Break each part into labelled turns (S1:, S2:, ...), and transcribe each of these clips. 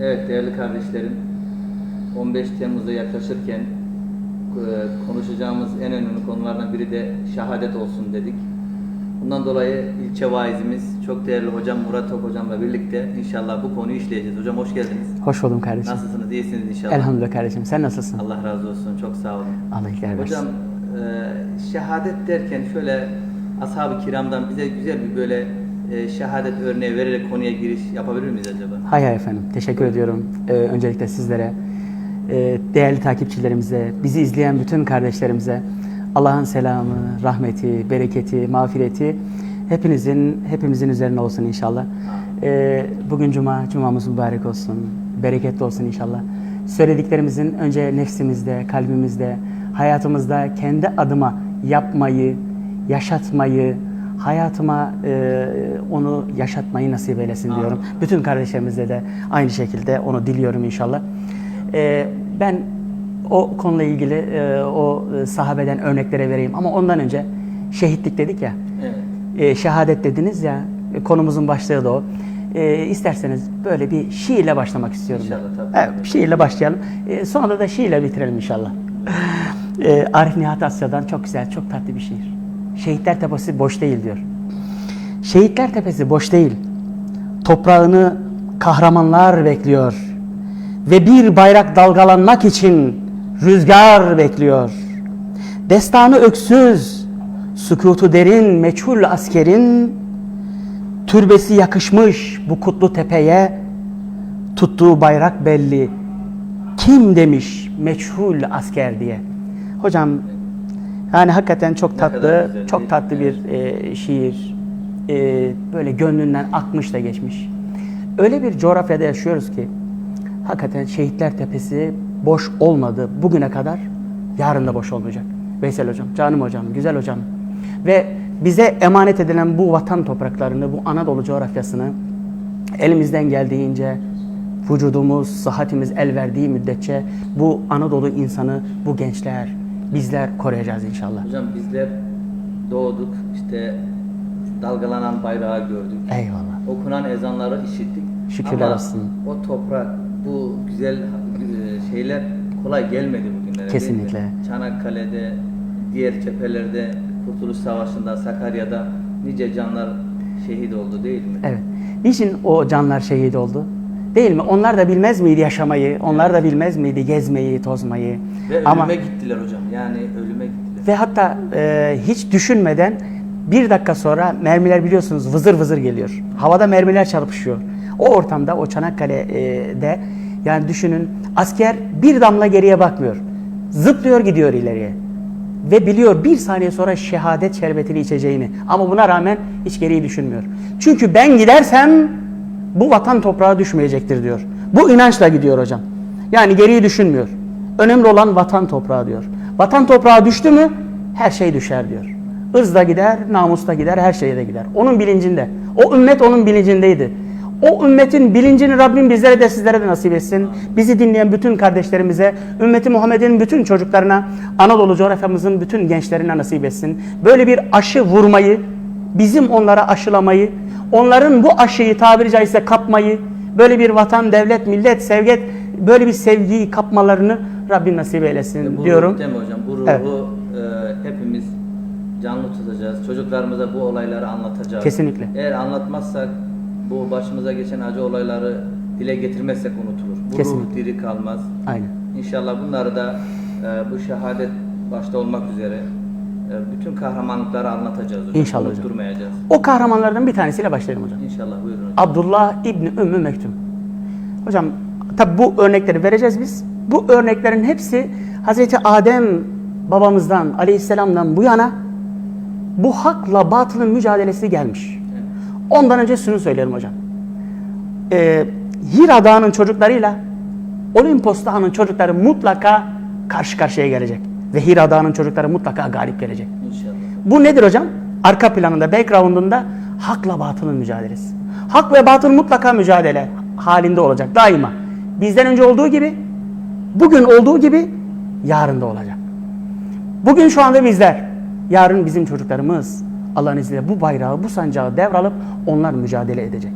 S1: Evet değerli kardeşlerim, 15 Temmuz'a yaklaşırken e, konuşacağımız en önemli konulardan biri de şehadet olsun dedik. Bundan dolayı ilçe vaizimiz çok değerli hocam Murat Tok hocamla birlikte inşallah bu konuyu işleyeceğiz. Hocam hoş geldiniz.
S2: Hoş buldum kardeşim.
S1: Nasılsınız? İyisiniz inşallah.
S2: Elhamdülillah kardeşim. Sen nasılsın?
S1: Allah razı olsun. Çok sağ olun.
S2: Allah iyilikler versin.
S1: Hocam e, şehadet derken şöyle ashab-ı kiramdan bize güzel bir böyle e, şehadet örneği vererek konuya giriş yapabilir miyiz acaba?
S2: Hay hay efendim. Teşekkür ediyorum. Ee, öncelikle sizlere, e, değerli takipçilerimize, bizi izleyen bütün kardeşlerimize Allah'ın selamı, rahmeti, bereketi, mağfireti hepinizin hepimizin üzerine olsun inşallah. Ee, bugün cuma, cumamız mübarek olsun, bereketli olsun inşallah. Söylediklerimizin önce nefsimizde, kalbimizde, hayatımızda kendi adıma yapmayı, yaşatmayı, hayatıma e, onu yaşatmayı nasip eylesin diyorum. Bütün kardeşlerimize de aynı şekilde onu diliyorum inşallah. E, ben o konuyla ilgili e, o e, sahabeden örneklere vereyim ama ondan önce şehitlik dedik ya,
S1: Evet.
S2: e, şehadet dediniz ya, e, konumuzun başlığı da o. E, isterseniz böyle bir şiirle başlamak istiyorum. ben.
S1: İnşallah, tabii.
S2: Evet, şiirle başlayalım. E, sonra da şiirle bitirelim inşallah. E, Arif Nihat Asya'dan çok güzel, çok tatlı bir şiir. Şehitler Tepesi boş değil diyor. Şehitler Tepesi boş değil. Toprağını kahramanlar bekliyor. Ve bir bayrak dalgalanmak için rüzgar bekliyor. Destanı öksüz, sükutu derin meçhul askerin türbesi yakışmış bu kutlu tepeye tuttuğu bayrak belli. Kim demiş meçhul asker diye. Hocam yani hakikaten çok tatlı, çok tatlı bir e, şiir. E, böyle gönlünden akmış da geçmiş. Öyle bir coğrafyada yaşıyoruz ki hakikaten Şehitler Tepesi boş olmadı bugüne kadar. Yarın da boş olmayacak. Veysel hocam, canım hocam, güzel hocam. Ve bize emanet edilen bu vatan topraklarını, bu Anadolu coğrafyasını elimizden geldiğince vücudumuz, sıhhatimiz el verdiği müddetçe bu Anadolu insanı, bu gençler, bizler koruyacağız inşallah.
S1: Hocam bizler doğduk işte dalgalanan bayrağı gördük.
S2: Eyvallah.
S1: Okunan ezanları işittik.
S2: Şükürler
S1: Ama
S2: olsun.
S1: o toprak, bu güzel e, şeyler kolay gelmedi bugünlere.
S2: Kesinlikle.
S1: Çanakkale'de, diğer cephelerde, Kurtuluş Savaşı'nda, Sakarya'da nice canlar şehit oldu değil mi?
S2: Evet. Niçin o canlar şehit oldu? Değil mi? Onlar da bilmez miydi yaşamayı? Onlar da bilmez miydi gezmeyi, tozmayı?
S1: Ve ölüme
S2: Ama
S1: gittiler hocam. Yani ölüme gittiler.
S2: ve hatta e, hiç düşünmeden bir dakika sonra mermiler biliyorsunuz vızır vızır geliyor. Havada mermiler çarpışıyor. O ortamda, o Çanakkale'de yani düşünün asker bir damla geriye bakmıyor. Zıplıyor gidiyor ileriye. Ve biliyor bir saniye sonra şehadet şerbetini içeceğini. Ama buna rağmen hiç geriyi düşünmüyor. Çünkü ben gidersem bu vatan toprağa düşmeyecektir diyor. Bu inançla gidiyor hocam. Yani geriyi düşünmüyor. Önemli olan vatan toprağı diyor. Vatan toprağı düştü mü her şey düşer diyor. Irz da gider, namus da gider, her şeye de gider. Onun bilincinde. O ümmet onun bilincindeydi. O ümmetin bilincini Rabbim bizlere de sizlere de nasip etsin. Bizi dinleyen bütün kardeşlerimize, ümmeti Muhammed'in bütün çocuklarına, Anadolu coğrafyamızın bütün gençlerine nasip etsin. Böyle bir aşı vurmayı, bizim onlara aşılamayı, onların bu aşıyı tabiri caizse kapmayı, böyle bir vatan, devlet, millet, sevget, böyle bir sevgiyi kapmalarını Rabbim nasip eylesin
S1: Bu
S2: diyorum.
S1: ruh hocam? Bu ruhu
S2: Evet.
S1: e, hepimiz canlı tutacağız. Çocuklarımıza bu olayları anlatacağız.
S2: Kesinlikle.
S1: Eğer anlatmazsak bu başımıza geçen acı olayları dile getirmezsek unutulur. Bu
S2: Kesinlikle.
S1: ruh diri kalmaz.
S2: Aynen.
S1: İnşallah bunları da e, bu şehadet başta olmak üzere bütün kahramanlıkları anlatacağız hocam.
S2: İnşallah hocam. O kahramanlardan bir tanesiyle başlayalım hocam.
S1: İnşallah buyurun hocam.
S2: Abdullah İbni Ümmü Mektum. Hocam tabi bu örnekleri vereceğiz biz. Bu örneklerin hepsi Hazreti Adem babamızdan aleyhisselamdan bu yana bu hakla batılın mücadelesi gelmiş. Ondan önce şunu söyleyelim hocam. Ee, Hira Dağı'nın çocuklarıyla Olimpos Dağı'nın çocukları mutlaka karşı karşıya gelecek. Ve Hira Dağı'nın çocukları mutlaka galip gelecek.
S1: İnşallah.
S2: Bu nedir hocam? Arka planında, background'unda hakla batılın mücadelesi. Hak ve batıl mutlaka mücadele halinde olacak daima. Bizden önce olduğu gibi, bugün olduğu gibi yarın da olacak. Bugün şu anda bizler, yarın bizim çocuklarımız Allah'ın izniyle bu bayrağı, bu sancağı devralıp onlar mücadele edecek.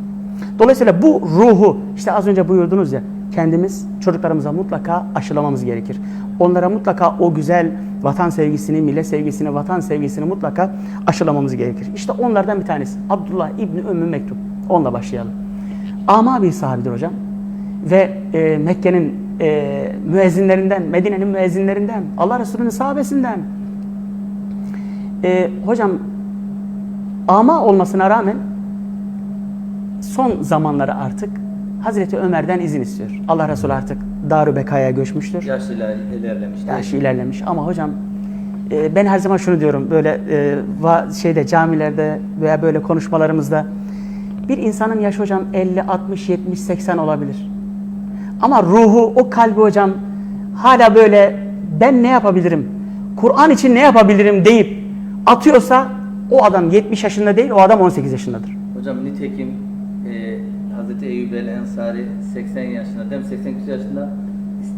S2: Dolayısıyla bu ruhu işte az önce buyurdunuz ya kendimiz çocuklarımıza mutlaka aşılamamız gerekir. Onlara mutlaka o güzel vatan sevgisini, millet sevgisini, vatan sevgisini mutlaka aşılamamız gerekir. İşte onlardan bir tanesi Abdullah İbni Ümmü Mektum. Onunla başlayalım. Ama bir sahabidir hocam. Ve e, Mekke'nin e, müezzinlerinden, Medine'nin müezzinlerinden, Allah Resulü'nün sahabesinden. E, hocam ama olmasına rağmen son zamanları artık Hazreti Ömer'den izin istiyor. Allah Resulü artık Darü Beka'ya göçmüştür.
S1: Yaş iler, ilerlemiş.
S2: Yaşı ilerlemiş ama hocam e, ben her zaman şunu diyorum böyle e, va- şeyde camilerde veya böyle konuşmalarımızda bir insanın yaşı hocam 50, 60, 70, 80 olabilir. Ama ruhu, o kalbi hocam hala böyle ben ne yapabilirim? Kur'an için ne yapabilirim deyip atıyorsa o adam 70 yaşında değil, o adam 18 yaşındadır.
S1: Hocam nitekim Hazreti Eyyub el Ensari 80 yaşında, mi? 80 yaşında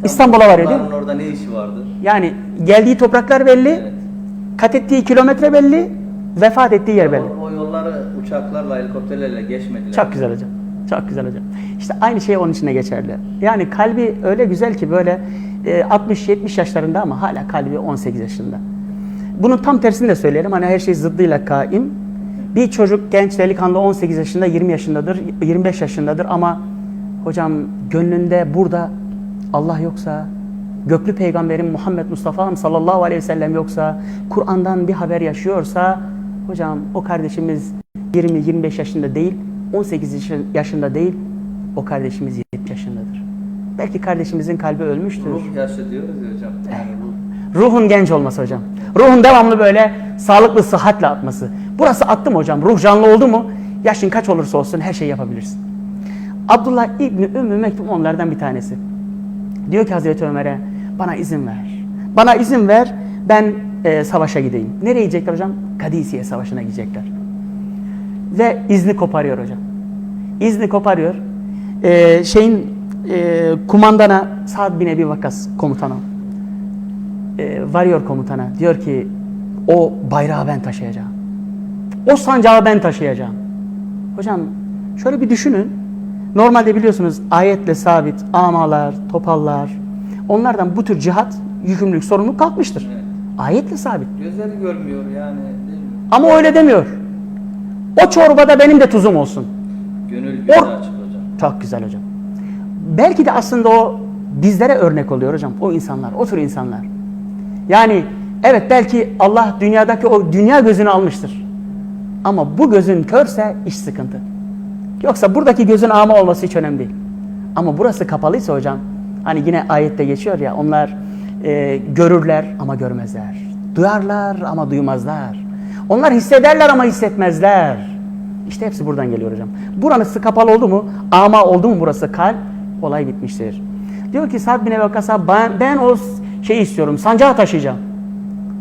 S2: İstanbul'a varıyor değil mi?
S1: Orada ne işi vardı?
S2: Yani geldiği topraklar belli,
S1: Evet.
S2: kat ettiği kilometre belli, vefat ettiği yer belli.
S1: O, o yolları uçaklarla, helikopterlerle geçmediler.
S2: Çok güzel hocam. Çok güzel hocam. İşte aynı şey onun için de geçerli. Yani kalbi öyle güzel ki böyle e, 60-70 yaşlarında ama hala kalbi 18 yaşında. Bunun tam tersini de söyleyelim. Hani her şey zıddıyla kaim. Bir çocuk genç delikanlı 18 yaşında, 20 yaşındadır, 25 yaşındadır ama hocam gönlünde burada Allah yoksa, göklü peygamberim Muhammed Mustafa sallallahu aleyhi ve sellem yoksa, Kur'an'dan bir haber yaşıyorsa hocam o kardeşimiz 20-25 yaşında değil, 18 yaşın- yaşında değil, o kardeşimiz 70 yaşındadır. Belki kardeşimizin kalbi ölmüştür.
S1: Ruh yaşı diyoruz ya hocam. Yani ruh.
S2: Ruhun genç olması hocam. Ruhun devamlı böyle sağlıklı, sıhhatle atması. Burası attı mı hocam? Ruh canlı oldu mu? Yaşın kaç olursa olsun her şeyi yapabilirsin. Abdullah İbni Ümmü Mektum onlardan bir tanesi. Diyor ki Hazreti Ömer'e bana izin ver. Bana izin ver ben e, savaşa gideyim. Nereye gidecekler hocam? Kadisiye savaşına gidecekler. Ve izni koparıyor hocam. İzni koparıyor. E, şeyin e, kumandana Sa'd bin Ebi Vakas komutanı e, varıyor komutana. Diyor ki o bayrağı ben taşıyacağım. O sancağı ben taşıyacağım. Hocam şöyle bir düşünün. Normalde biliyorsunuz ayetle sabit amalar, topallar onlardan bu tür cihat yükümlülük sorumluluk kalkmıştır.
S1: Evet.
S2: Ayetle sabit.
S1: Gözleri görmüyor yani değil mi?
S2: Ama öyle demiyor. O çorbada benim de tuzum olsun.
S1: Gönül gözü
S2: Or-
S1: açık hocam.
S2: Çok güzel hocam. Belki de aslında o bizlere örnek oluyor hocam. O insanlar, o tür insanlar. Yani evet belki Allah dünyadaki o dünya gözünü almıştır. Ama bu gözün körse iş sıkıntı. Yoksa buradaki gözün ama olması hiç önemli değil. Ama burası kapalıysa hocam, hani yine ayette geçiyor ya, onlar e, görürler ama görmezler. Duyarlar ama duymazlar. Onlar hissederler ama hissetmezler. İşte hepsi buradan geliyor hocam. Buranın kapalı oldu mu, ama oldu mu burası kalp, olay bitmiştir. Diyor ki Sa'd bin Ebi Vakkas'a ben, ben o şeyi istiyorum, sancağı taşıyacağım.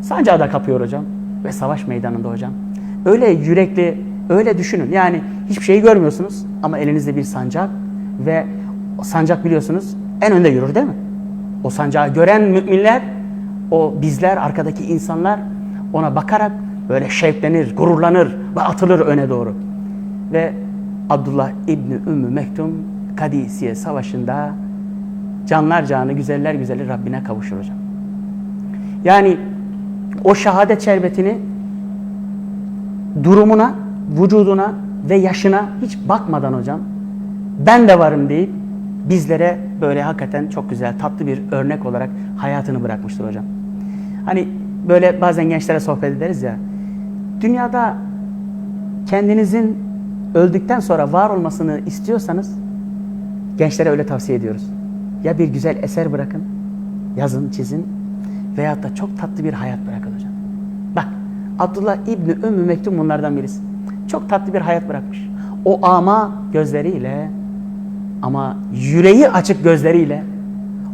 S2: Sancağı da kapıyor hocam. Ve savaş meydanında hocam. Öyle yürekli, öyle düşünün. Yani hiçbir şeyi görmüyorsunuz ama elinizde bir sancak ve sancak biliyorsunuz en önde yürür değil mi? O sancağı gören müminler, o bizler, arkadaki insanlar ona bakarak böyle şevklenir, gururlanır ve atılır öne doğru. Ve Abdullah İbni Ümmü Mektum Kadisiye Savaşı'nda canlar canı, güzeller güzeli Rabbine kavuşur hocam. Yani o şehadet şerbetini durumuna, vücuduna ve yaşına hiç bakmadan hocam ben de varım deyip bizlere böyle hakikaten çok güzel tatlı bir örnek olarak hayatını bırakmıştır hocam. Hani böyle bazen gençlere sohbet ederiz ya dünyada kendinizin öldükten sonra var olmasını istiyorsanız gençlere öyle tavsiye ediyoruz. Ya bir güzel eser bırakın, yazın, çizin veyahut da çok tatlı bir hayat bırakın Abdullah İbni Ümmü Mektum bunlardan birisi. Çok tatlı bir hayat bırakmış. O ama gözleriyle ama yüreği açık gözleriyle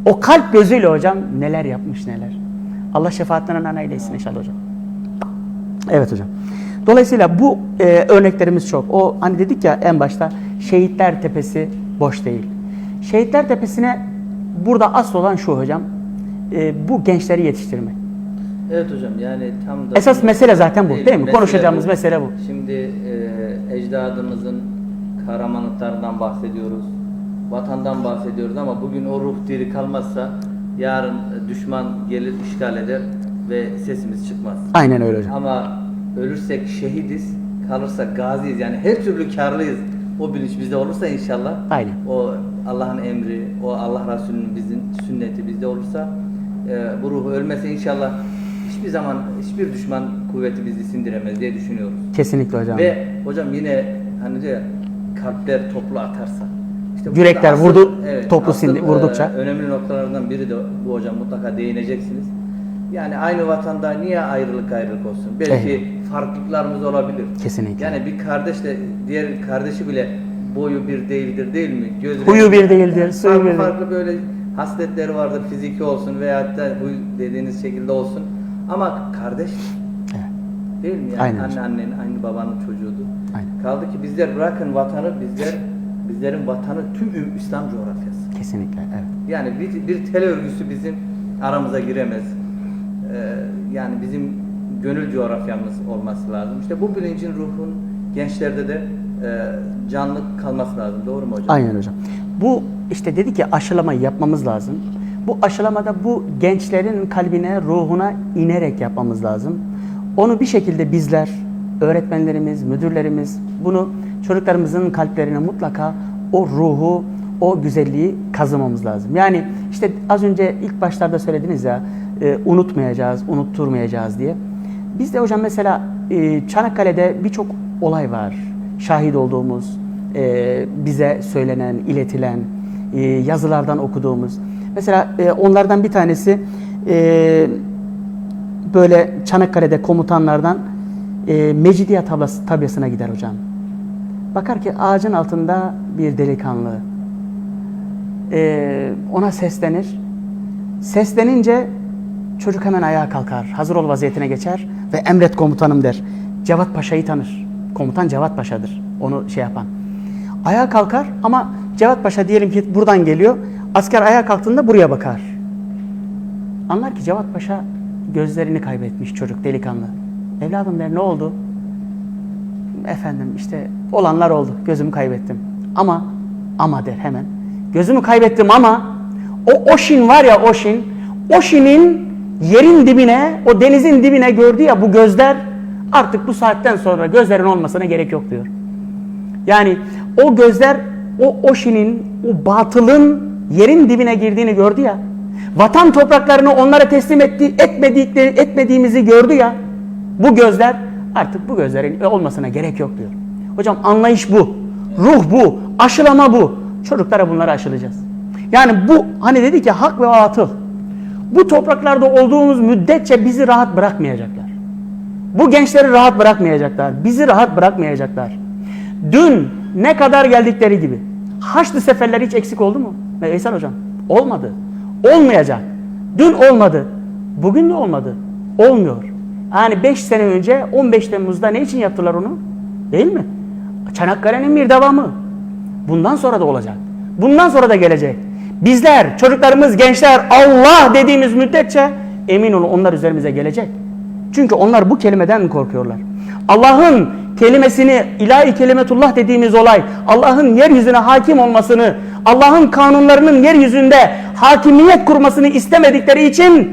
S2: o kalp gözüyle hocam neler yapmış neler. Allah şefaatlerinden ana eylesin inşallah hocam. Evet hocam. Dolayısıyla bu e, örneklerimiz çok. O hani dedik ya en başta şehitler tepesi boş değil. Şehitler tepesine burada asıl olan şu hocam. e, bu gençleri yetiştirmek.
S1: Evet hocam yani tam da...
S2: Esas mesele zaten bu, değil mi? Konuşacağımız mesele bu.
S1: Şimdi e, ecdadımızın kahramanlıklarından bahsediyoruz. Vatandan bahsediyoruz ama bugün o ruh diri kalmazsa yarın düşman gelir işgal eder ve sesimiz çıkmaz.
S2: Aynen öyle hocam.
S1: Ama ölürsek şehidiz, kalırsak gaziyiz. Yani her türlü karlıyız. O bilinç bizde olursa inşallah.
S2: Aynen.
S1: O Allah'ın emri, o Allah Resulü'nün bizim sünneti bizde olursa e, bu ruhu ölmese inşallah hiçbir zaman hiçbir düşman kuvveti bizi sindiremez diye düşünüyoruz.
S2: Kesinlikle hocam.
S1: Ve hocam yine hani diyor ya, kalpler toplu atarsa. İşte
S2: Yürekler
S1: asıl-
S2: vurdu- toplu
S1: asıl,
S2: sindi- vurdukça.
S1: e, önemli noktalardan biri de bu hocam mutlaka değineceksiniz. Yani aynı vatanda niye ayrılık ayrılık olsun? Belki farklılıklarımız olabilir.
S2: Kesinlikle.
S1: Yani bir kardeşle diğer kardeşi bile boyu bir değildir değil mi? Göz
S2: Huyu bir değildir, suyu
S1: farklı
S2: bir-
S1: farklı böyle hasletleri vardır fiziki olsun veyahut da huy dediğiniz şekilde olsun. Ama kardeş
S2: Evet.
S1: değil mi? Yani
S2: Aynen
S1: anne annenin aynı babanın çocuğudur.
S2: Aynen.
S1: Kaldı ki bizler bırakın vatanı bizler bizlerin vatanı tüm üm- İslam coğrafyası.
S2: Kesinlikle evet.
S1: Yani bir, bir tel örgüsü bizim aramıza giremez. Ee, yani bizim gönül coğrafyamız olması lazım. İşte bu bilincin ruhun gençlerde de e, canlı kalması lazım. Doğru mu hocam?
S2: Aynen hocam. Bu işte dedi ki aşılamayı yapmamız lazım. Bu aşılamada bu gençlerin kalbine, ruhuna inerek yapmamız lazım. Onu bir şekilde bizler, öğretmenlerimiz, müdürlerimiz bunu çocuklarımızın kalplerine mutlaka o ruhu, o güzelliği kazımamız lazım. Yani işte az önce ilk başlarda söylediniz ya e, unutmayacağız, unutturmayacağız diye. Biz de hocam mesela e, Çanakkale'de birçok olay var. Şahit olduğumuz, e, bize söylenen, iletilen, yazılardan okuduğumuz. Mesela e, onlardan bir tanesi e, böyle Çanakkale'de komutanlardan e, Mecidiye tablası, tabyasına gider hocam. Bakar ki ağacın altında bir delikanlı. E, ona seslenir. Seslenince çocuk hemen ayağa kalkar. Hazır ol vaziyetine geçer ve emret komutanım der. Cevat Paşa'yı tanır. Komutan Cevat Paşa'dır. Onu şey yapan. Ayağa kalkar ama Cevat Paşa diyelim ki buradan geliyor. Asker ayağa kalktığında buraya bakar. Anlar ki Cevat Paşa gözlerini kaybetmiş çocuk delikanlı. Evladım der ne oldu? Efendim işte olanlar oldu. Gözümü kaybettim. Ama ama der hemen. Gözümü kaybettim ama o Oşin var ya Oşin. Oşin'in yerin dibine, o denizin dibine gördü ya bu gözler artık bu saatten sonra gözlerin olmasına gerek yok diyor. Yani o gözler o Oşin'in, o batılın yerin dibine girdiğini gördü ya. Vatan topraklarını onlara teslim etti, etmedikleri, etmediğimizi gördü ya. Bu gözler artık bu gözlerin olmasına gerek yok diyor. Hocam anlayış bu. Ruh bu. Aşılama bu. Çocuklara bunları aşılayacağız. Yani bu hani dedi ki hak ve batıl. Bu topraklarda olduğumuz müddetçe bizi rahat bırakmayacaklar. Bu gençleri rahat bırakmayacaklar. Bizi rahat bırakmayacaklar. Dün ne kadar geldikleri gibi. Haçlı seferleri hiç eksik oldu mu? Veysel hocam. Olmadı. Olmayacak. Dün olmadı. Bugün de olmadı. Olmuyor. Yani 5 sene önce 15 Temmuz'da ne için yaptılar onu? Değil mi? Çanakkale'nin bir devamı. Bundan sonra da olacak. Bundan sonra da gelecek. Bizler, çocuklarımız, gençler Allah dediğimiz müddetçe emin olun onlar üzerimize gelecek. Çünkü onlar bu kelimeden korkuyorlar. Allah'ın kelimesini, ilahi kelimetullah dediğimiz olay, Allah'ın yeryüzüne hakim olmasını, Allah'ın kanunlarının yeryüzünde hakimiyet kurmasını istemedikleri için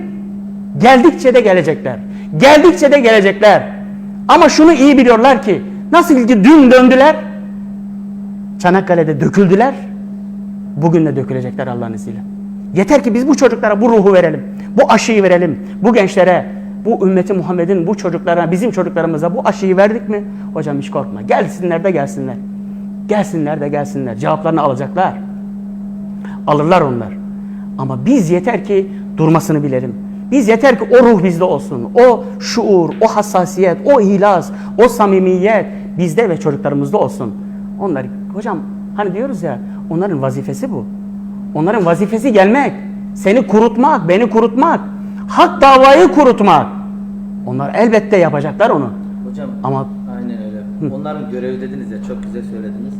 S2: geldikçe de gelecekler. Geldikçe de gelecekler. Ama şunu iyi biliyorlar ki, nasıl ki dün döndüler, Çanakkale'de döküldüler, bugün de dökülecekler Allah'ın izniyle. Yeter ki biz bu çocuklara bu ruhu verelim, bu aşıyı verelim, bu gençlere, bu ümmeti Muhammed'in bu çocuklarına, bizim çocuklarımıza bu aşıyı verdik mi? Hocam hiç korkma. Gelsinler de gelsinler. Gelsinler de gelsinler. Cevaplarını alacaklar. Alırlar onlar. Ama biz yeter ki durmasını bilelim. Biz yeter ki o ruh bizde olsun. O şuur, o hassasiyet, o ihlas, o samimiyet bizde ve çocuklarımızda olsun. Onlar hocam hani diyoruz ya onların vazifesi bu. Onların vazifesi gelmek, seni kurutmak, beni kurutmak, hak davayı kurutmak. Onlar elbette yapacaklar onu.
S1: Hocam
S2: Ama-
S1: aynen öyle. Onların görevi dediniz ya çok güzel söylediniz.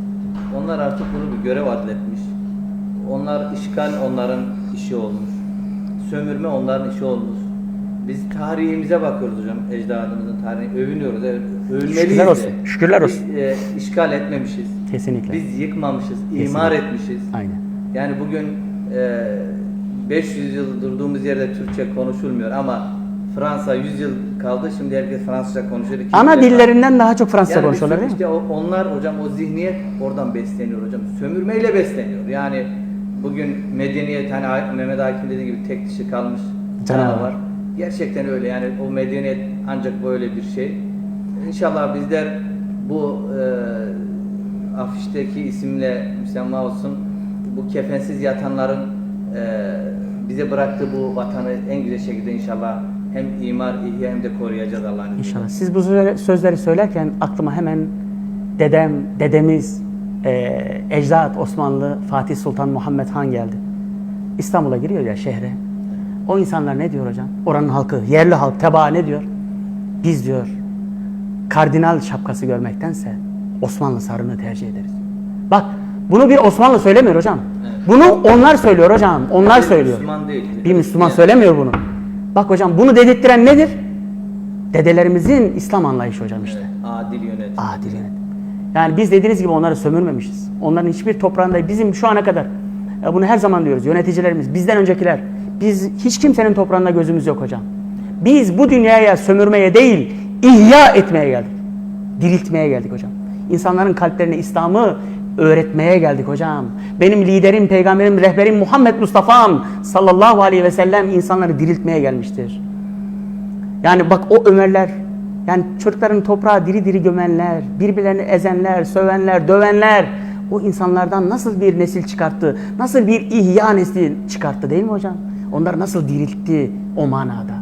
S1: Onlar artık bunu bir görev adletmiş. Onlar işgal onların işi olmuş. Sömürme onların işi olmuş. Biz tarihimize bakıyoruz hocam. Ecdadımızın tarihine övünüyoruz. Evet, övünmeliyiz
S2: Şükürler
S1: de.
S2: olsun, şükürler olsun.
S1: Biz, e, işgal etmemişiz.
S2: Kesinlikle.
S1: Biz yıkmamışız,
S2: Kesinlikle.
S1: imar etmişiz.
S2: Aynen.
S1: Yani bugün e, 500 yıl durduğumuz yerde Türkçe konuşulmuyor ama Fransa 100 yıl kaldı. Şimdi herkes Fransızca konuşuyor. İkinci
S2: Ana dillerinden daha çok Fransızca
S1: yani
S2: konuşuyorlar değil mi?
S1: işte onlar hocam o zihniyet oradan besleniyor hocam. Sömürmeyle besleniyor. Yani bugün medeniyet hani Mehmet Akif dediği gibi tek dişi kalmış
S2: Canavar.
S1: canavar. Gerçekten öyle yani o medeniyet ancak böyle bir şey. İnşallah bizler bu e, afişteki isimle müsemma olsun bu kefensiz yatanların e, bize bıraktığı bu vatanı en güzel şekilde inşallah hem imar, ihya hem de koruyacağız Allah'ın.
S2: İnşallah. Siz bu sözleri söylerken aklıma hemen dedem, dedemiz, e, ecdat Osmanlı Fatih Sultan Muhammed Han geldi. İstanbul'a giriyor ya şehre. O insanlar ne diyor hocam? Oranın halkı, yerli halk, tebaa ne diyor? Biz diyor kardinal şapkası görmektense Osmanlı sarığını tercih ederiz. Bak bunu bir Osmanlı söylemiyor hocam.
S1: Evet.
S2: Bunu onlar söylüyor hocam. Onlar
S1: Bir
S2: söylüyor.
S1: Müslüman değil.
S2: Bir Müslüman
S1: Yani-
S2: söylemiyor bunu. Bak hocam bunu dedirttiren nedir? Dedelerimizin İslam anlayışı hocam işte.
S1: Evet, adil yönetim.
S2: Adil yönetim. Yani biz dediğiniz gibi onları sömürmemişiz. Onların hiçbir toprağında bizim şu ana kadar ya bunu her zaman diyoruz yöneticilerimiz bizden öncekiler biz hiç kimsenin toprağında gözümüz yok hocam. Biz bu dünyaya sömürmeye değil ihya etmeye geldik. Diriltmeye geldik hocam. İnsanların kalplerine İslam'ı öğretmeye geldik hocam. Benim liderim, peygamberim, rehberim Muhammed Mustafa'm sallallahu aleyhi ve sellem insanları diriltmeye gelmiştir. Yani bak o Ömerler, yani çocukların toprağa diri diri gömenler, birbirlerini ezenler, sövenler, dövenler, o insanlardan nasıl bir nesil çıkarttı, nasıl bir ihya nesli çıkarttı değil mi hocam? Onları nasıl diriltti o manada?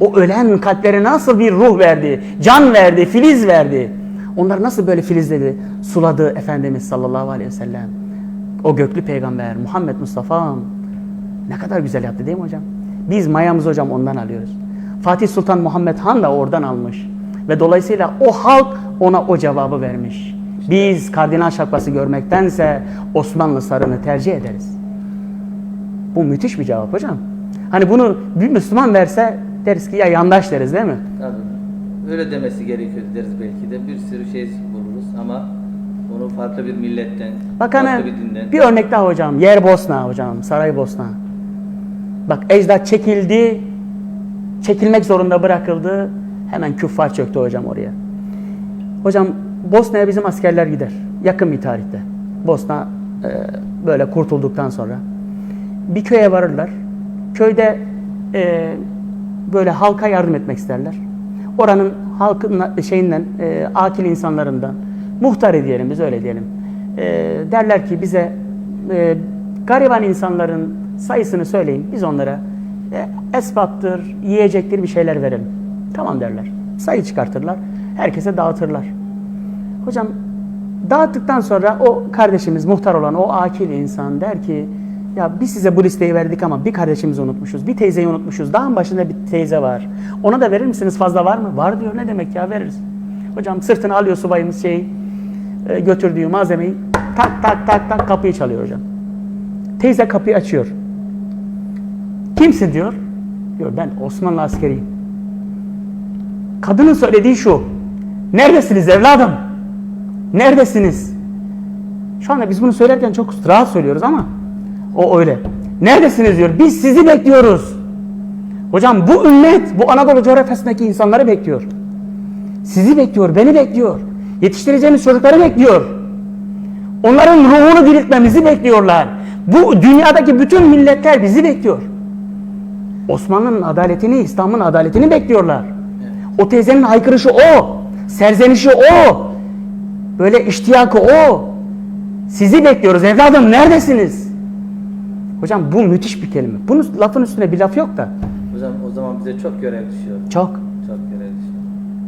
S2: O ölen kalplere nasıl bir ruh verdi, can verdi, filiz verdi. Onlar nasıl böyle filizledi, suladı Efendimiz sallallahu aleyhi ve sellem. O göklü peygamber Muhammed Mustafa'm ne kadar güzel yaptı değil mi hocam? Biz mayamızı hocam ondan alıyoruz. Fatih Sultan Muhammed Han da oradan almış. Ve dolayısıyla o halk ona o cevabı vermiş. Biz kardinal şapkası görmektense Osmanlı sarığını tercih ederiz. Bu müthiş bir cevap hocam. Hani bunu bir Müslüman verse deriz ki ya yandaş deriz değil mi?
S1: Tabii. Öyle demesi gerekiyor deriz belki de. Bir sürü şey buluruz ama onu farklı bir milletten,
S2: Bak
S1: farklı bir dinden.
S2: bir örnek daha hocam. Yer Bosna hocam. Saray Bosna. Bak ecdat çekildi. Çekilmek zorunda bırakıldı. Hemen küffar çöktü hocam oraya. Hocam Bosna'ya bizim askerler gider. Yakın bir tarihte. Bosna e, böyle kurtulduktan sonra. Bir köye varırlar. Köyde e, böyle halka yardım etmek isterler. Oranın halkın şeyinden, e, akil insanlarından, muhtarı diyelim biz öyle diyelim. E, derler ki bize e, gariban insanların sayısını söyleyin. Biz onlara e, esbaptır, yiyecektir bir şeyler verelim. Tamam derler. Sayı çıkartırlar. Herkese dağıtırlar. Hocam dağıttıktan sonra o kardeşimiz muhtar olan o akil insan der ki ya biz size bu listeyi verdik ama bir kardeşimizi unutmuşuz. Bir teyzeyi unutmuşuz. Dağın başında bir teyze var. Ona da verir misiniz? Fazla var mı? Var diyor. Ne demek ya veririz. Hocam sırtına alıyor subayımız şeyi e, götürdüğü malzemeyi tak tak tak tak kapıyı çalıyor hocam. Teyze kapıyı açıyor. Kimsin diyor. Diyor ben Osmanlı askeriyim. Kadının söylediği şu. Neredesiniz evladım? Neredesiniz? Şu anda biz bunu söylerken çok rahat söylüyoruz ama o öyle. Neredesiniz diyor. Biz sizi bekliyoruz. Hocam bu ümmet, bu Anadolu coğrafyasındaki insanları bekliyor. Sizi bekliyor, beni bekliyor. Yetiştireceğimiz çocukları bekliyor. Onların ruhunu diriltmemizi bekliyorlar. Bu dünyadaki bütün milletler bizi bekliyor. Osmanlı'nın adaletini, İslam'ın adaletini bekliyorlar. O teyzenin haykırışı o. Serzenişi o. Böyle iştiyakı o. Sizi bekliyoruz evladım neredesiniz? Hocam bu müthiş bir kelime. Bunun lafın üstüne bir laf yok da.
S1: Hocam o zaman bize çok görev düşüyor.
S2: Çok.
S1: Çok görev düşüyor.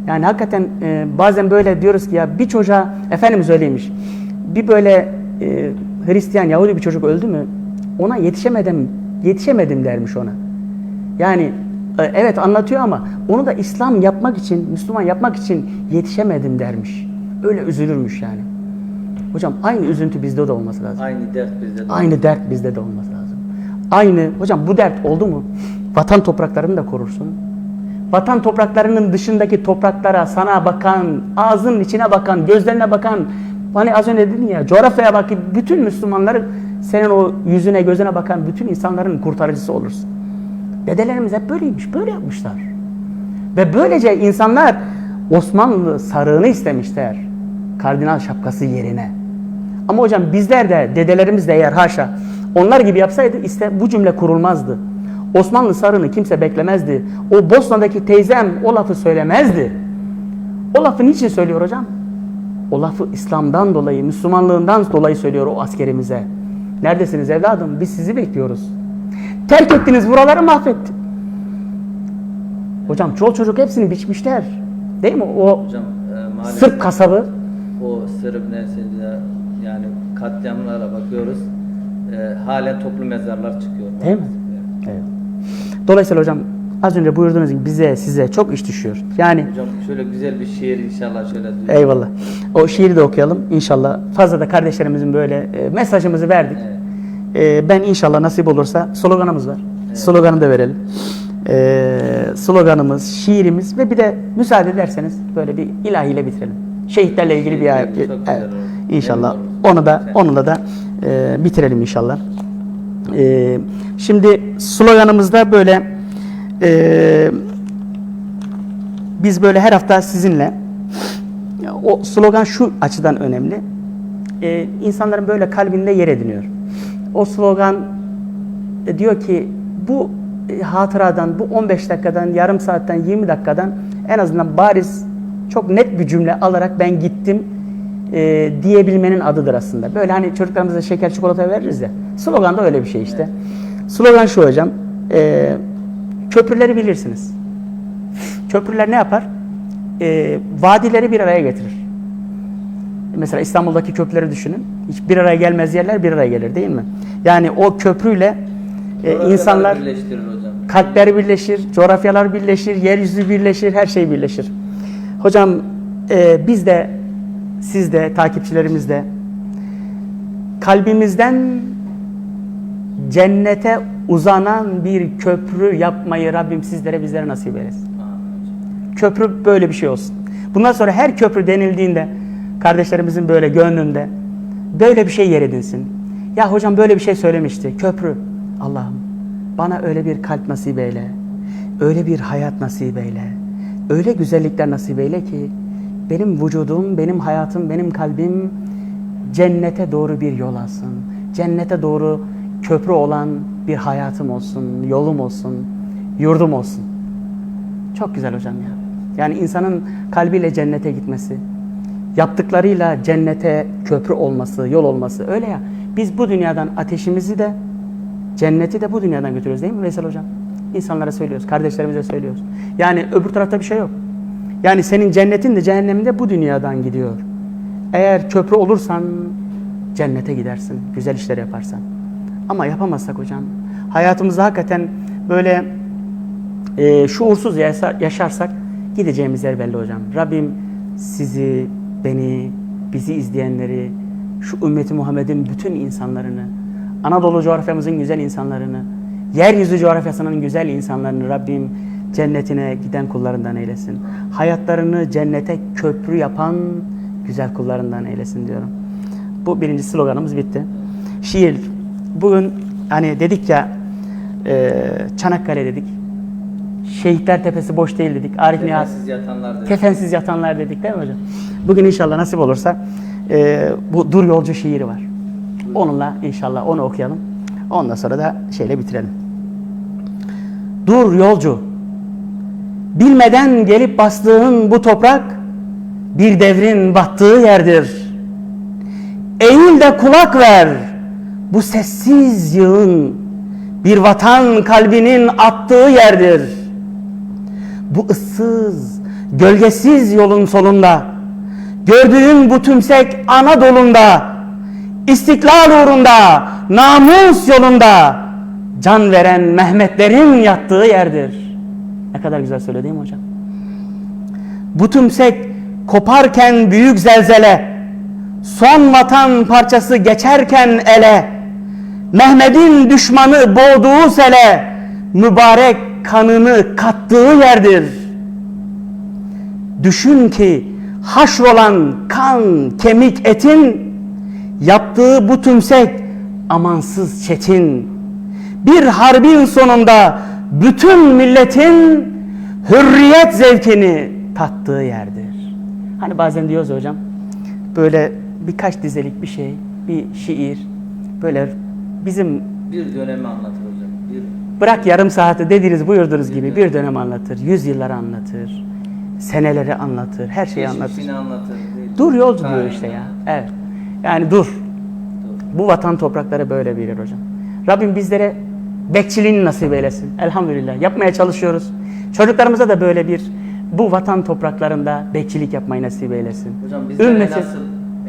S2: Yani hakikaten e, bazen böyle diyoruz ki ya bir çocuğa Efendimiz öyleymiş. Bir böyle e, Hristiyan Yahudi bir çocuk öldü mü ona yetişemedim yetişemedim dermiş ona. Yani e, evet anlatıyor ama onu da İslam yapmak için, Müslüman yapmak için yetişemedim dermiş. Öyle üzülürmüş yani. Hocam aynı üzüntü bizde de olması lazım.
S1: Aynı dert bizde de.
S2: Aynı dert bizde de olması lazım. Aynı, hocam bu dert oldu mu? Vatan topraklarını da korursun. Vatan topraklarının dışındaki topraklara sana bakan, ağzının içine bakan, gözlerine bakan Hani az önce dedin ya coğrafyaya bak bütün Müslümanların senin o yüzüne gözüne bakan bütün insanların kurtarıcısı olursun. Dedelerimiz hep böyleymiş, böyle yapmışlar. Ve böylece insanlar Osmanlı sarığını istemişler. Kardinal şapkası yerine. Ama hocam bizler de dedelerimiz de eğer haşa onlar gibi yapsaydı işte bu cümle kurulmazdı. Osmanlı sarığını kimse beklemezdi. O Bosna'daki teyzem o lafı söylemezdi. O lafı niçin söylüyor hocam? O lafı İslam'dan dolayı, Müslümanlığından dolayı söylüyor o askerimize. Neredesiniz evladım? Biz sizi bekliyoruz. Terk ettiniz buraları mahvetti. Hocam çoğu çocuk hepsini biçmişler. Değil mi? O
S1: Hocam e,
S2: Sırp kasabı.
S1: o Sırp neslinde yani katliamlara bakıyoruz. E, halen toplu mezarlar çıkıyor.
S2: Değil mi? Evet. Dolayısıyla hocam az önce buyurduğunuz gibi bize size çok iş düşüyor. Yani
S1: Hocam şöyle güzel bir şiir inşallah şöyle duyuyorum.
S2: eyvallah. O şiiri de okuyalım inşallah. Fazla da kardeşlerimizin böyle e, mesajımızı verdik.
S1: Evet.
S2: E, ben inşallah nasip olursa sloganımız var. Sloganı da verelim. E, sloganımız, şiirimiz ve bir de müsaade ederseniz böyle bir ilahiyle bitirelim. Şehitlerle ilgili bir ayet. Evet. İnşallah. Onu da onunla da e, bitirelim inşallah. E, şimdi sloganımızda böyle e, biz böyle her hafta sizinle o slogan şu açıdan önemli. Ee, insanların böyle kalbinde yer ediniyor. O slogan e, diyor ki bu e, hatıradan, bu 15 dakikadan, yarım saatten, 20 dakikadan en azından bariz çok net bir cümle alarak ben gittim e, diyebilmenin adıdır aslında. Böyle hani çocuklarımıza şeker çikolata veririz ya. Slogan da öyle bir şey işte. Slogan şu hocam. E, köprüleri bilirsiniz. Köprüler ne yapar? Ee, vadileri bir araya getirir. Mesela İstanbul'daki köprüleri düşünün. Hiç bir araya gelmez yerler bir araya gelir değil mi? Yani o köprüyle e, insanlar kalpler birleşir, coğrafyalar birleşir, yeryüzü birleşir, her şey birleşir. Hocam e, biz de, siz de, takipçilerimiz de kalbimizden cennete uzanan bir köprü yapmayı Rabbim sizlere bizlere nasip eylesin. Köprü böyle bir şey olsun. Bundan sonra her köprü denildiğinde kardeşlerimizin böyle gönlünde böyle bir şey yer edinsin. Ya hocam böyle bir şey söylemişti. Köprü. Allah'ım bana öyle bir kalp nasip eyle. Öyle bir hayat nasip eyle. Öyle güzellikler nasip eyle ki benim vücudum, benim hayatım, benim kalbim cennete doğru bir yol alsın. Cennete doğru köprü olan bir hayatım olsun, yolum olsun, yurdum olsun. Çok güzel hocam ya. Yani insanın kalbiyle cennete gitmesi, yaptıklarıyla cennete köprü olması, yol olması öyle ya. Biz bu dünyadan ateşimizi de cenneti de bu dünyadan götürüyoruz değil mi Veysel hocam? İnsanlara söylüyoruz, kardeşlerimize söylüyoruz. Yani öbür tarafta bir şey yok. Yani senin cennetin de cehennemin de bu dünyadan gidiyor. Eğer köprü olursan cennete gidersin, güzel işler yaparsan. Ama yapamazsak hocam, hayatımızda hakikaten böyle e, şuursuz yaşa- yaşarsak gideceğimiz yer belli hocam. Rabbim sizi, beni, bizi izleyenleri, şu ümmeti Muhammed'in bütün insanlarını, Anadolu coğrafyamızın güzel insanlarını, yeryüzü coğrafyasının güzel insanlarını Rabbim cennetine giden kullarından eylesin. Hayatlarını cennete köprü yapan güzel kullarından eylesin diyorum. Bu birinci sloganımız bitti. Şiir. Bugün hani dedik ya e, Çanakkale dedik. Şehitler Tepesi boş değil dedik. Arif Nihat
S1: Kefensiz yatanlar da.
S2: Kefensiz yatanlar dedik değil mi hocam? Bugün inşallah nasip olursa e, bu Dur Yolcu şiiri var. Onunla inşallah onu okuyalım. Ondan sonra da şeyle bitirelim. Dur yolcu. Bilmeden gelip bastığın bu toprak bir devrin battığı yerdir. Eğil de kulak ver. Bu sessiz yığın bir vatan kalbinin attığı yerdir. Bu ıssız, gölgesiz yolun solunda gördüğün bu tümsek Anadolu'nda istiklal uğrunda, namus yolunda can veren Mehmetlerin yattığı yerdir. Ne kadar güzel söyledi değil mi hocam? Bu tümsek koparken büyük zelzele, son vatan parçası geçerken ele, Mehmet'in düşmanı boğduğu sele, mübarek kanını kattığı yerdir. Düşün ki haşrolan kan, kemik, etin yaptığı bu tümsek amansız çetin. Bir harbin sonunda bütün milletin hürriyet zevkini tattığı yerdir. Hani bazen diyoruz hocam böyle birkaç dizelik bir şey, bir şiir böyle bizim
S1: Bir dönemi anlatır hocam. Bir
S2: Bırak yarım saati dediğiniz buyurduğunuz gibi bir dönem anlatır, yüz yılları anlatır, seneleri anlatır, her şeyi anlatır.
S1: anlatır.
S2: Dur yolcu diyor işte ya. Evet. Yani dur.
S1: Dur.
S2: Bu vatan toprakları böyle bilir hocam. Rabbim bizlere bekçiliğini nasip eylesin. Elhamdülillah. Yapmaya çalışıyoruz. Çocuklarımıza da böyle bir bu vatan topraklarında bekçilik yapmayı nasip eylesin.
S1: Hocam bizlere
S2: Ümmeti-
S1: nasıl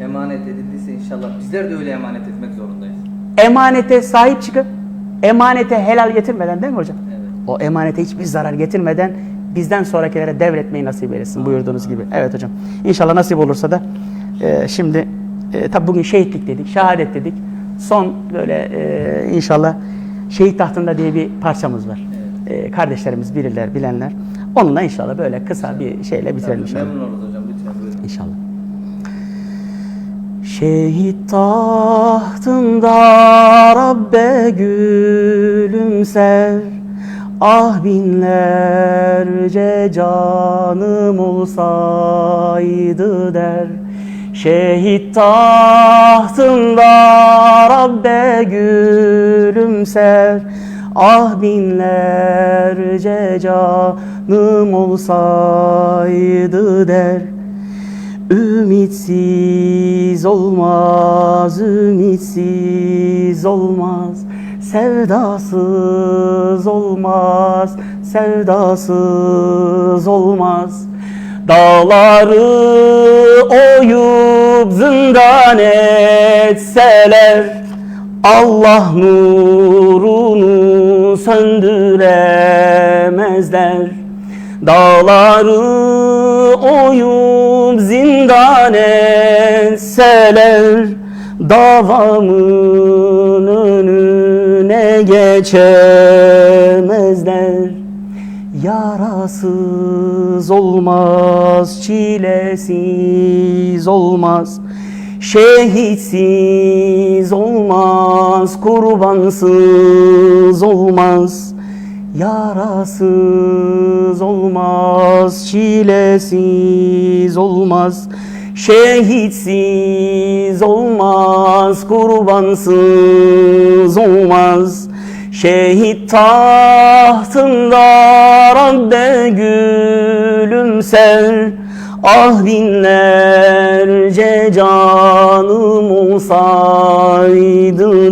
S1: emanet edildiyse inşallah bizler de öyle emanet etmek zorundayız.
S2: emanete sahip çıkıp emanete helal getirmeden değil mi hocam?
S1: Evet.
S2: O emanete hiçbir zarar getirmeden bizden sonrakilere devretmeyi nasip eylesin buyurduğunuz gibi. Evet hocam. İnşallah nasip olursa da e, şimdi e, tabi bugün şehitlik dedik, şehadet dedik. Son böyle e, inşallah şehit tahtında diye bir parçamız var. E, kardeşlerimiz bilirler, bilenler. Onunla inşallah böyle kısa bir şeyle bitirelim inşallah.
S1: Memnun oluruz hocam lütfen buyurun.
S2: İnşallah. Şehit tahtında Rabbe gülümser Ah binlerce canım olsaydı der Şehit tahtında Rabbe gülümser. Ah binlerce canım olsaydı der. Ümitsiz olmaz, ümitsiz olmaz. Sevdasız olmaz, sevdasız olmaz Dağları oyup zindan etseler Allah nurunu söndüremezler. Dağları oyup zindan etseler Davamın önüne geçemezler Yarasız olmaz, çilesiz olmaz Şehitsiz olmaz, kurbansız olmaz. Yarasız olmaz, çilesiz olmaz Şehitsiz olmaz, kurbansız olmaz Şehit tahtında Rabbe gülümser Ah binlerce canım olsaydı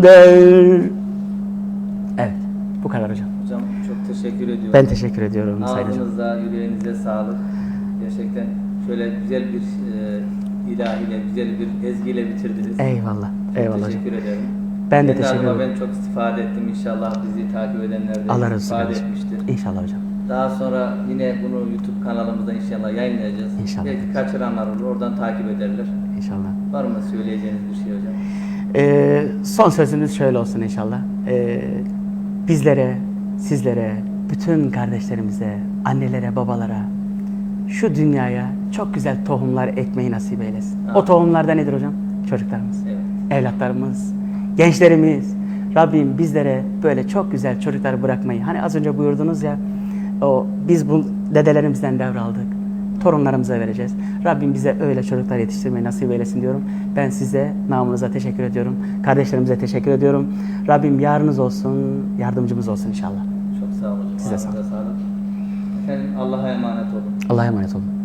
S2: der Evet, bu kadar hocam.
S1: Hocam çok teşekkür ediyorum.
S2: Ben teşekkür ediyorum Sayın Hocam.
S1: Ağzınıza, yüreğinize sağlık. Gerçekten şöyle güzel bir e, ilahiyle, güzel bir ezgiyle bitirdiniz.
S2: Eyvallah, eyvallah hocam.
S1: teşekkür ederim.
S2: Ben de teşekkür ederim.
S1: Ben çok istifade ettim. İnşallah bizi takip edenler de
S2: Allah razı olsun
S1: istifade
S2: kardeşim.
S1: etmiştir.
S2: İnşallah hocam.
S1: Daha sonra yine bunu YouTube kanalımızda inşallah yayınlayacağız.
S2: İnşallah.
S1: Belki kaçıranlar olur, oradan takip ederler.
S2: İnşallah.
S1: Var mı söyleyeceğiniz bir şey hocam?
S2: Ee, son sözümüz şöyle olsun inşallah. Ee, bizlere, sizlere, bütün kardeşlerimize, annelere, babalara şu dünyaya çok güzel tohumlar ekmeyi nasip eylesin. O
S1: Amin.
S2: tohumlar da nedir hocam? Çocuklarımız,
S1: Evet.
S2: evlatlarımız, gençlerimiz. Rabbim bizlere böyle çok güzel çocuklar bırakmayı. Hani az önce buyurdunuz ya, o biz bu dedelerimizden devraldık. Torunlarımıza vereceğiz. Rabbim bize öyle çocuklar yetiştirmeyi nasip eylesin diyorum. Ben size namınıza teşekkür ediyorum. Kardeşlerimize teşekkür ediyorum. Rabbim yarınız olsun, yardımcımız olsun inşallah.
S1: Çok sağ olun.
S2: Size sağ olun.
S1: Efendim Allah'a emanet olun.
S2: Allah'a emanet olun.